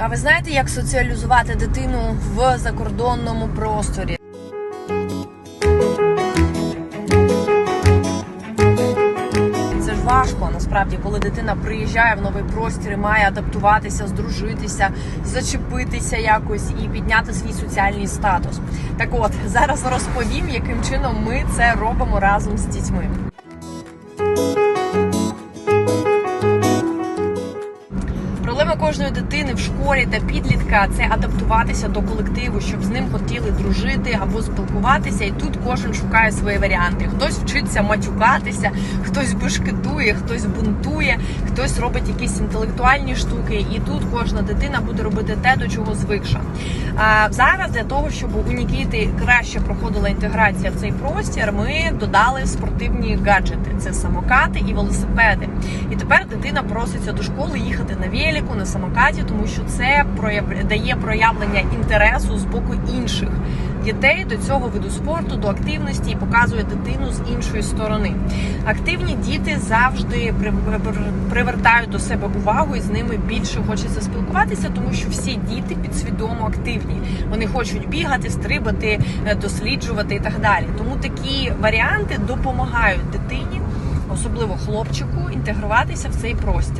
А ви знаєте, як соціалізувати дитину в закордонному просторі? Це ж важко насправді, коли дитина приїжджає в новий простір і має адаптуватися, здружитися, зачепитися якось і підняти свій соціальний статус. Так от зараз розповім, яким чином ми це робимо разом з дітьми. Кожної дитини в школі та підлітка це адаптуватися до колективу, щоб з ним хотіли дружити або спілкуватися. І тут кожен шукає свої варіанти. Хтось вчиться матюкатися, хтось бешкетує, хтось бунтує, хтось робить якісь інтелектуальні штуки. І тут кожна дитина буде робити те, до чого звикша. А зараз для того, щоб у Нікіти краще проходила інтеграція в цей простір, ми додали спортивні гаджети: це самокати і велосипеди. І тепер дитина проситься до школи їхати на велику, на самокаті, тому що це дає проявлення інтересу з боку інших дітей до цього виду спорту, до активності і показує дитину з іншої сторони. Активні діти завжди при- при- привертають до себе увагу і з ними більше хочеться спілкуватися, тому що всі діти підсвідомо активні. Вони хочуть бігати, стрибати, е, досліджувати і так далі. Тому такі варіанти допомагають дитині, особливо хлопчику, інтегруватися в цей простір.